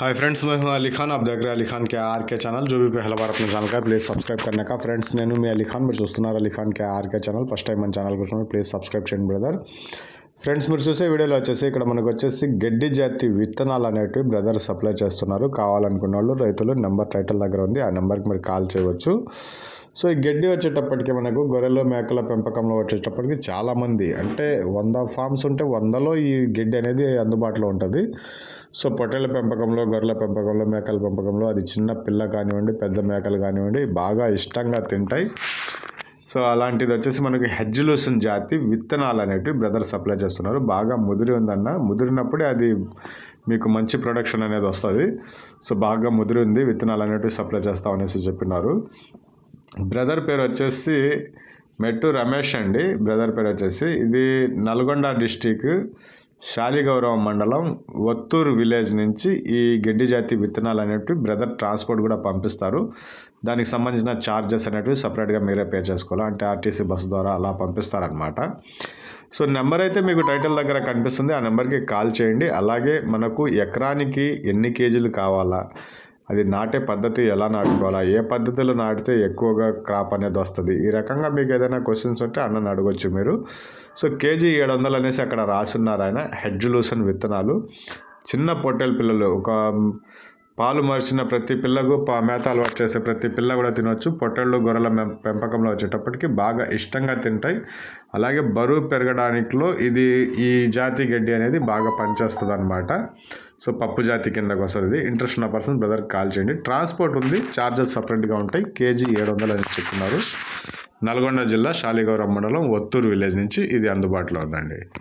Hi friends मैं हूँ अली खान। आप देख रहे हैं अली खान के आर के चैनल। जो भी पहला बार अपने चैनल का प्लीज़ सब्सक्राइब करने का। फ्रेंड्स नैनू मैं अली खान, मेरे दोस्तों अली खान के R K channel first time मन चैनल को प्लीज़ सब्सक्राइब चैन ब्रदर ఫ్రెండ్స్ మీరు చూసే వీడియోలో వచ్చేసి ఇక్కడ మనకు వచ్చేసి గడ్డి జాతి విత్తనాలు అనేటివి బ్రదర్ సప్లై చేస్తున్నారు. కావాలనుకున్న వాళ్ళు రైతులు నెంబర్ టైటిల్ దగ్గర ఉంది. ఆ నెంబర్కి మీరు కాల్ చేయవచ్చు. సో ఈ గడ్డి వచ్చేటప్పటికి మనకు గొర్రెలు మేకల పెంపకంలో వచ్చేటప్పటికి చాలామంది అంటే వంద ఫామ్స్ ఉంటే వందలో ఈ గడ్డి అనేది అందుబాటులో ఉంటుంది. సో పొట్టేల పెంపకంలో గొర్రెల పెంపకంలో మేకల పెంపకంలో అది చిన్న పిల్ల కానివ్వండి పెద్ద మేకలు కానివ్వండి బాగా ఇష్టంగా తింటాయి. సో అలాంటిది వచ్చేసి మనకి హెజ్జులూసన్ జాతి విత్తనాలు అనేటివి బ్రదర్ సప్లై చేస్తున్నారు. బాగా ముదిరి ఉందన్న. ముదిరినప్పుడే అది మీకు మంచి ప్రొడక్షన్ అనేది వస్తుంది. సో బాగా ముదిరి ఉంది. విత్తనాలు అనేటివి సప్లై చేస్తాం అనేసి చెప్పినారు. బ్రదర్ పేరు వచ్చేసి మెట్టు రమేష్ అండి. బ్రదర్ పేరు వచ్చేసి ఇది నల్గొండ డిస్టిక్ శాలిగౌరవం మండలం ఒత్తూరు విలేజ్ నుంచి ఈ గడ్డి జాతి విత్తనాలు అనేటివి బ్రదర్ ట్రాన్స్పోర్ట్ కూడా పంపిస్తారు. దానికి సంబంధించిన ఛార్జెస్ అనేటివి సపరేట్గా మీరే పే చేసుకోవాలి. అంటే ఆర్టీసీ బస్సు ద్వారా అలా పంపిస్తారనమాట సో నెంబర్ అయితే మీకు టైటిల్ దగ్గర కనిపిస్తుంది. ఆ నెంబర్కి కాల్ చేయండి. అలాగే మనకు ఎకరానికి ఎన్ని కేజీలు కావాలా? అది నాటే పద్ధతి ఎలా నాటుకోవాలా? ఏ పద్ధతిలో నాటితే ఎక్కువగా క్రాప్ అనేది వస్తుంది? ఈ రకంగా మీకు ఏదైనా క్వశ్చన్స్ ఉంటే అన్నని అడగొచ్చు మీరు. సో కేజీ ఏడు వందలు అనేసి అక్కడ రాసున్నారు ఆయన. హెడ్జులూసన్ విత్తనాలు. చిన్న పొట్టెల పిల్లలు. ఒక పాలు మరిచిన ప్రతి పిల్లకు పా మేత అలవాటు చేసే ప్రతి పిల్ల కూడా తినొచ్చు. పొట్టేళ్ళు గొర్రెల పెంపకంలో వచ్చేటప్పటికి బాగా ఇష్టంగా తింటాయి. అలాగే బరువు పెరగడానికిలో ఇది ఈ జాతి గడ్డి అనేది బాగా పనిచేస్తుంది అనమాట సో పప్పు జాతి కిందకు వస్తుంది. ఇంట్రెస్ట్ ఉన్న పర్సన్ బ్రదర్ కాల్ చేయండి. ట్రాన్స్పోర్ట్ ఉంది. ఛార్జెస్ సపరేట్గా ఉంటాయి. కేజీ ఏడు వందలు అని చెప్తున్నారు. నల్గొండ జిల్లా శాలిగౌరవం మండలం ఒత్తూరు విలేజ్ నుంచి ఇది అందుబాటులో ఉందండి.